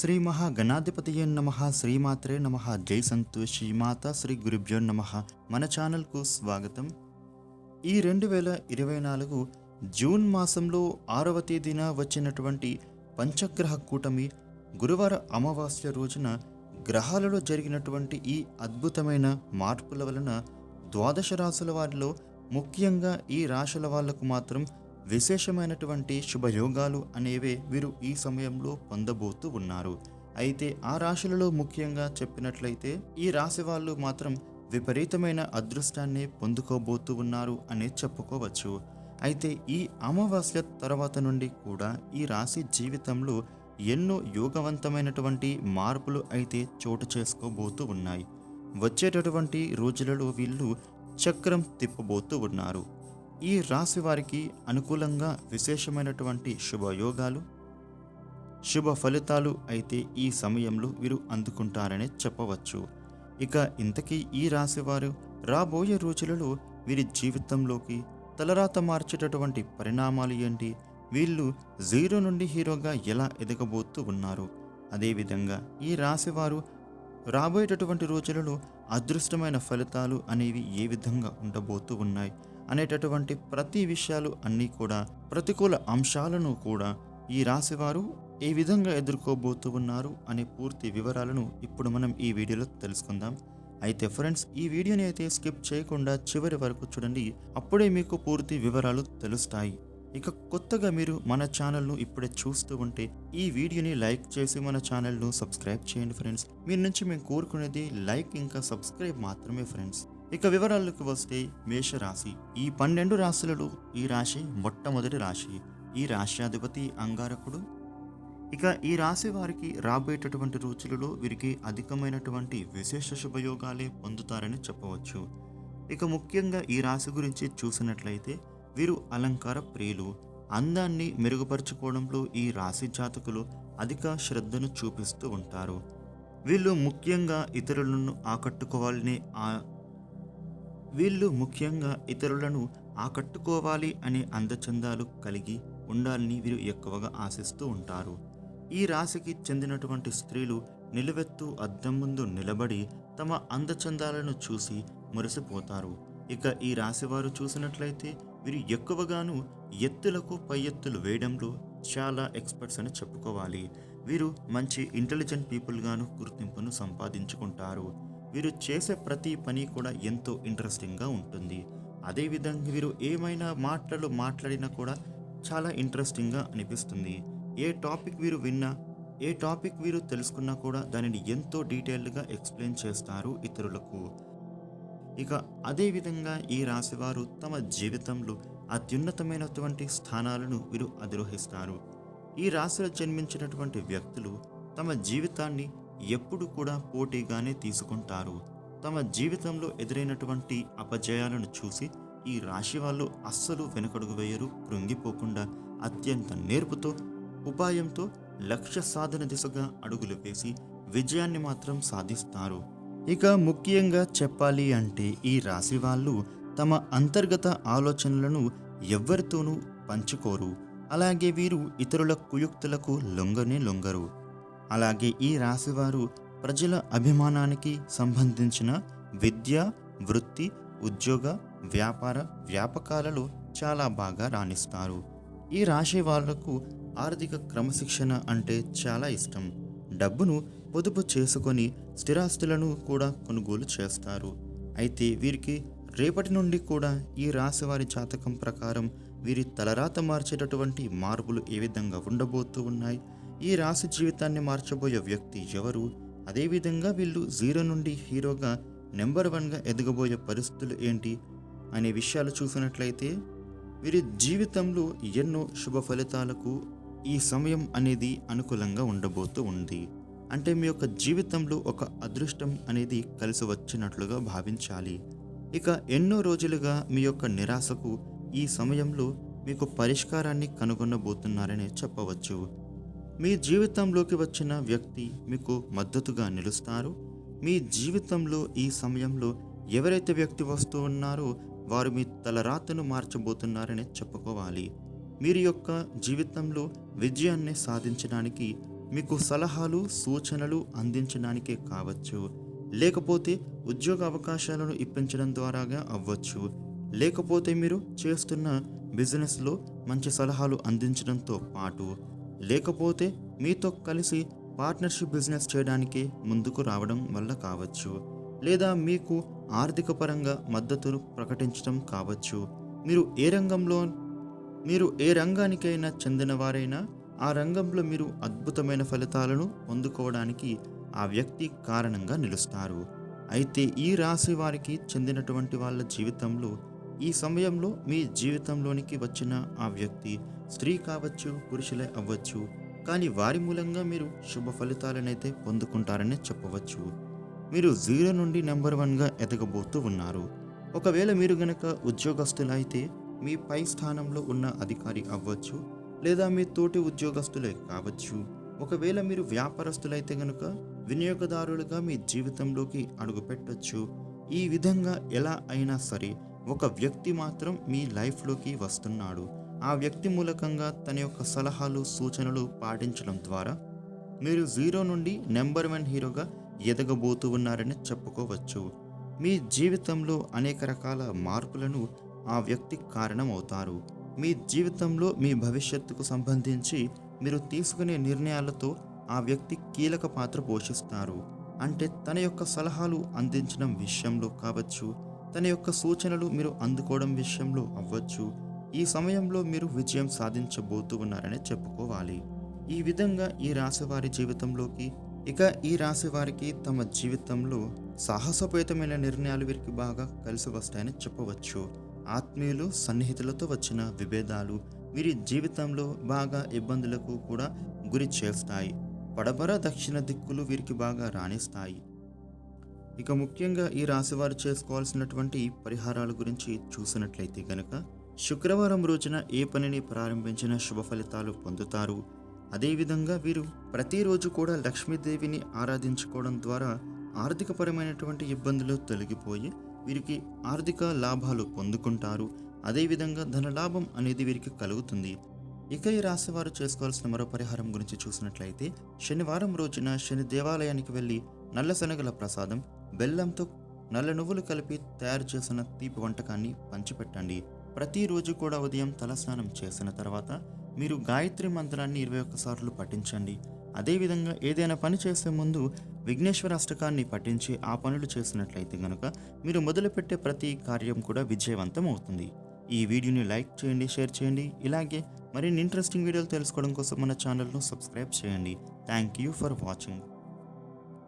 శ్రీ మహాగణాధిపతియే నమ శ్రీమాత్రే నమ జై సంతోషి మాత శ్రీ గురుభ్యో నమ. మన ఛానల్కు స్వాగతం. ఈ రెండు వేల ఇరవై నాలుగు జూన్ మాసంలో ఆరవ తేదీన వచ్చినటువంటి పంచగ్రహ కూటమి గురువార అమావాస్య రోజున గ్రహాలలో జరిగినటువంటి ఈ అద్భుతమైన మార్పుల వలన ద్వాదశ రాశుల వారిలో ముఖ్యంగా ఈ రాశుల వాళ్ళకు మాత్రం విశేషమైనటువంటి శుభయోగాలు అనేవే వీరు ఈ సమయంలో పొందబోతూ ఉన్నారు. అయితే ఆ రాశులలో ముఖ్యంగా చెప్పినట్లయితే ఈ రాశి వాళ్ళు మాత్రం విపరీతమైన అదృష్టాన్ని పొందుకోబోతూ ఉన్నారు అనే చెప్పుకోవచ్చు. అయితే ఈ అమావాస్య తర్వాత నుండి కూడా ఈ రాశి జీవితంలో ఎన్నో యోగవంతమైనటువంటి మార్పులు అయితే చోటు చేసుకోబోతూ ఉన్నాయి. వచ్చేటటువంటి రోజులలో వీళ్ళు చక్రం తిప్పబోతూ ఉన్నారు. ఈ రాశి వారికి అనుకూలంగా విశేషమైనటువంటి శుభయోగాలు శుభ ఫలితాలు అయితే ఈ సమయంలో వీరు అందుకుంటారని చెప్పవచ్చు. ఇక ఇంతకీ ఈ రాశివారు రాబోయే రోజులలో వీరి జీవితంలోకి తలరాత మార్చేటటువంటి పరిణామాలు ఏంటి? వీళ్ళు జీరో నుండి హీరోగా ఎలా ఎదగబోతూ ఉన్నారు? అదేవిధంగా ఈ రాశివారు రాబోయేటటువంటి రోజులలో అదృష్టమైన ఫలితాలు అనేవి ఏ విధంగా ఉండబోతూ ఉన్నాయి? అనేటటువంటి ప్రతి విషయాలు అన్నీ కూడా ప్రతికూల అంశాలను కూడా ఈ రాశివారు ఏ విధంగా ఎదుర్కోబోతూ ఉన్నారు అనే పూర్తి వివరాలను ఇప్పుడు మనం ఈ వీడియోలో తెలుసుకుందాం. అయితే ఫ్రెండ్స్ ఈ వీడియోని అయితే స్కిప్ చేయకుండా చివరి వరకు చూడండి. అప్పుడే మీకు పూర్తి వివరాలు తెలుస్తాయి. ఇక కొత్తగా మీరు మన ఛానల్ను ఇప్పుడే చూస్తూ ఉంటే ఈ వీడియోని లైక్ చేసి మన ఛానల్ను సబ్స్క్రైబ్ చేయండి ఫ్రెండ్స్. మీ నుంచి మేము కోరుకునేది లైక్ ఇంకా సబ్స్క్రైబ్ మాత్రమే ఫ్రెండ్స్. ఇక వివరాలకు వస్తే మేషరాశి. ఈ పన్నెండు రాశులలో ఈ రాశి మొట్టమొదటి రాశి. ఈ రాశ్యాధిపతి అంగారకుడు. ఇక ఈ రాశి వారికి రాబోయేటటువంటి రోజులలో వీరికి అధికమైనటువంటి విశేష శుభయోగాలే పొందుతారని చెప్పవచ్చు. ఇక ముఖ్యంగా ఈ రాశి గురించి చూసినట్లయితే వీరు అలంకార ప్రియులు. అందాన్ని మెరుగుపరుచుకోవడంలో ఈ రాశి జాతకులు అధిక శ్రద్ధను చూపిస్తూ ఉంటారు. వీళ్ళు ముఖ్యంగా ఇతరులను ఆకట్టుకోవాలని ఆ వీళ్ళు ముఖ్యంగా ఇతరులను ఆకట్టుకోవాలి అనే అందచందాలు కలిగి ఉండాలని వీరు ఎక్కువగా ఆశిస్తూ ఉంటారు. ఈ రాశికి చెందినటువంటి స్త్రీలు నిలువెత్తు అద్దం ముందు నిలబడి తమ అందచందాలను చూసి మురిసిపోతారు. ఇక ఈ రాశి వారు చూసినట్లయితే వీరు ఎక్కువగాను ఎత్తులకు పై ఎత్తులు వేయడంలో చాలా ఎక్స్పర్ట్స్ అని చెప్పుకోవాలి. వీరు మంచి ఇంటెలిజెంట్ పీపుల్గాను గుర్తింపును సంపాదించుకుంటారు. వీరు చేసే ప్రతి పని కూడా ఎంతో ఇంట్రెస్టింగ్గా ఉంటుంది. అదేవిధంగా వీరు ఏమైనా మాటలు మాట్లాడినా కూడా చాలా ఇంట్రెస్టింగ్గా అనిపిస్తుంది. ఏ టాపిక్ వీరు విన్నా ఏ టాపిక్ వీరు తెలుసుకున్నా కూడా దానిని ఎంతో డీటెయిల్డ్గా ఎక్స్ప్లెయిన్ చేస్తారు ఇతరులకు. ఇక అదేవిధంగా ఈ రాశివారు తమ జీవితంలో అత్యున్నతమైనటువంటి స్థానాలను వీరు అధిరోహిస్తారు. ఈ రాశిలో జన్మించినటువంటి వ్యక్తులు తమ జీవితాన్ని ఎప్పుడు కూడా పోటీగానే తీసుకుంటారు. తమ జీవితంలో ఎదురైనటువంటి అపజయాలను చూసి ఈ రాశి వాళ్ళు అస్సలు వెనుకడుగు వేయరు కృంగిపోకుండా అత్యంత నేర్పుతో ఉపాయంతో లక్ష్య సాధన దిశగా అడుగులు వేసి విజయాన్ని మాత్రం సాధిస్తారు. ఇక ముఖ్యంగా చెప్పాలి అంటే ఈ రాశి వాళ్ళు తమ అంతర్గత ఆలోచనలను ఎవరితోనూ పంచుకోరు. అలాగే వీరు ఇతరుల కుయుక్తులకు లొంగనే లొంగరు. అలాగే ఈ రాశివారు ప్రజల అభిమానానికి సంబంధించిన విద్య వృత్తి ఉద్యోగ వ్యాపార వ్యాపకాలలో చాలా బాగా రాణిస్తారు. ఈ రాశి వాళ్ళకు ఆర్థిక క్రమశిక్షణ అంటే చాలా ఇష్టం. డబ్బును పొదుపు చేసుకొని స్థిరాస్తులను కూడా కొనుగోలు చేస్తారు. అయితే వీరికి రేపటి నుండి కూడా ఈ రాశి వారి జాతకం ప్రకారం వీరి తలరాత మార్చేటటువంటి మార్పులు ఏ విధంగా ఉండబోతూ ఉన్నాయి? ఈ రాశి జీవితాన్ని మార్చబోయే వ్యక్తి ఎవరు? అదేవిధంగా వీళ్ళు జీరో నుండి హీరోగా నెంబర్ వన్గా ఎదగబోయే పరిస్థితులు ఏంటి? అనే విషయాలు చూసినట్లయితే వీరి జీవితంలో ఎన్నో శుభ ఫలితాలకు ఈ సమయం అనేది అనుకూలంగా ఉండబోతూ ఉంది. అంటే మీ యొక్క జీవితంలో ఒక అదృష్టం అనేది కలిసి వచ్చినట్లుగా భావించాలి. ఇక ఎన్నో రోజులుగా మీ యొక్క నిరాశకు ఈ సమయంలో మీకు పరిష్కారాన్ని కనుగొనబోతున్నారని చెప్పవచ్చు. మీ జీవితంలోకి వచ్చిన వ్యక్తి మీకు మద్దతుగా నిలుస్తారు. మీ జీవితంలో ఈ సమయంలో ఎవరైతే వ్యక్తి వస్తూ ఉన్నారో వారు మీ తలరాతను మార్చబోతున్నారని చెప్పుకోవాలి. మీరు యొక్క జీవితంలో విజయాన్ని సాధించడానికి మీకు సలహాలు సూచనలు అందించడానికే కావచ్చు. లేకపోతే ఉద్యోగ అవకాశాలను ఇప్పించడం ద్వారాగా అవ్వచ్చు. లేకపోతే మీరు చేస్తున్న బిజినెస్లో మంచి సలహాలు అందించడంతో పాటు లేకపోతే మీతో కలిసి పార్ట్నర్షిప్ బిజినెస్ చేయడానికి ముందుకు రావడం వల్ల కావచ్చు. లేదా మీకు ఆర్థిక పరంగా మద్దతును ప్రకటించడం కావచ్చు. మీరు ఏ రంగంలో మీరు ఏ రంగానికైనా చెందినవారైనా ఆ రంగంలో మీరు అద్భుతమైన ఫలితాలను పొందుకోవడానికి ఆ వ్యక్తి కారణంగా నిలుస్తారు. అయితే ఈ రాశి వారికి చెందినటువంటి వాళ్ళ జీవితంలో ఈ సమయంలో మీ జీవితంలోనికి వచ్చిన ఆ వ్యక్తి స్త్రీ కావచ్చు పురుషులే అవ్వచ్చు కానీ వారి మూలంగా మీరు శుభ ఫలితాలనైతే పొందుకుంటారని చెప్పవచ్చు. మీరు జీరో నుండి నెంబర్ వన్గా ఎదగబోతూ ఉన్నారు. ఒకవేళ మీరు గనక ఉద్యోగస్తులైతే మీ పై స్థానంలో ఉన్న అధికారి అవ్వచ్చు లేదా మీ తోటి ఉద్యోగస్తులే కావచ్చు. ఒకవేళ మీరు వ్యాపారస్తులైతే గనుక వినియోగదారులుగా మీ జీవితంలోకి అడుగుపెట్టచ్చు ఈ విధంగా ఎలా అయినా సరే ఒక వ్యక్తి మాత్రం మీ లైఫ్లోకి వస్తున్నాడు. ఆ వ్యక్తి మూలకంగా తన యొక్క సలహాలు సూచనలు పాటించడం ద్వారా మీరు జీరో నుండి నెంబర్ వన్ హీరోగా ఎదగబోతూ ఉన్నారని చెప్పుకోవచ్చు. మీ జీవితంలో అనేక రకాల మార్పులను ఆ వ్యక్తి కారణమవుతారు. మీ జీవితంలో మీ భవిష్యత్తుకు సంబంధించి మీరు తీసుకునే నిర్ణయాలతో ఆ వ్యక్తి కీలక పాత్ర పోషిస్తారు. అంటే తన యొక్క సలహాలు అందించడం విషయంలో కావచ్చు తన యొక్క సూచనలు మీరు అందుకోవడం విషయంలో అవ్వచ్చు ఈ సమయంలో మీరు విజయం సాధించబోతూ ఉన్నారని చెప్పుకోవాలి. ఈ విధంగా ఈ రాశి వారి జీవితంలోకి ఇక ఈ రాశి వారికి తమ జీవితంలో సాహసోపేతమైన నిర్ణయాలు వీరికి బాగా కలిసి వస్తాయని చెప్పవచ్చు. ఆత్మీయులు సన్నిహితులతో వచ్చిన విభేదాలు వీరి జీవితంలో బాగా ఇబ్బందులకు కూడా గురి చేస్తాయి. పడబర దక్షిణ దిక్కులు వీరికి బాగా రాణిస్తాయి. ఇక ముఖ్యంగా ఈ రాశివారు చేసుకోవాల్సినటువంటి పరిహారాల గురించి చూసినట్లయితే కనుక శుక్రవారం రోజున ఏ పనిని ప్రారంభించిన శుభ ఫలితాలు పొందుతారు. అదేవిధంగా వీరు ప్రతిరోజు కూడా లక్ష్మీదేవిని ఆరాధించుకోవడం ద్వారా ఆర్థికపరమైనటువంటి ఇబ్బందులు తొలగిపోయి వీరికి ఆర్థిక లాభాలు పొందుకుంటారు. అదేవిధంగా ధనలాభం అనేది వీరికి కలుగుతుంది. ఇక ఈ రాశి వారు చేసుకోవాల్సిన మరో పరిహారం గురించి చూసినట్లయితే శనివారం రోజున శని దేవాలయానికి వెళ్ళి నల్ల శనగల ప్రసాదం బెల్లంతో నల్ల నువ్వులు కలిపి తయారు చేసిన తీపి వంటకాన్ని పంచిపెట్టండి. ప్రతిరోజు కూడా ఉదయం తలస్నానం చేసిన తర్వాత మీరు గాయత్రి మంత్రాన్ని ఇరవై ఒక్కసార్లు పఠించండి. అదేవిధంగా ఏదైనా పని చేసే ముందు విఘ్నేశ్వర అష్టకాన్ని పఠించి ఆ పనులు చేసినట్లయితే గనుక మీరు మొదలుపెట్టే ప్రతి కార్యం కూడా విజయవంతం అవుతుంది. ఈ వీడియోని లైక్ చేయండి షేర్ చేయండి. ఇలాగే మరిన్ని ఇంట్రెస్టింగ్ వీడియోలు తెలుసుకోవడం కోసం మన ఛానల్ను సబ్స్క్రైబ్ చేయండి. Thank you for watching.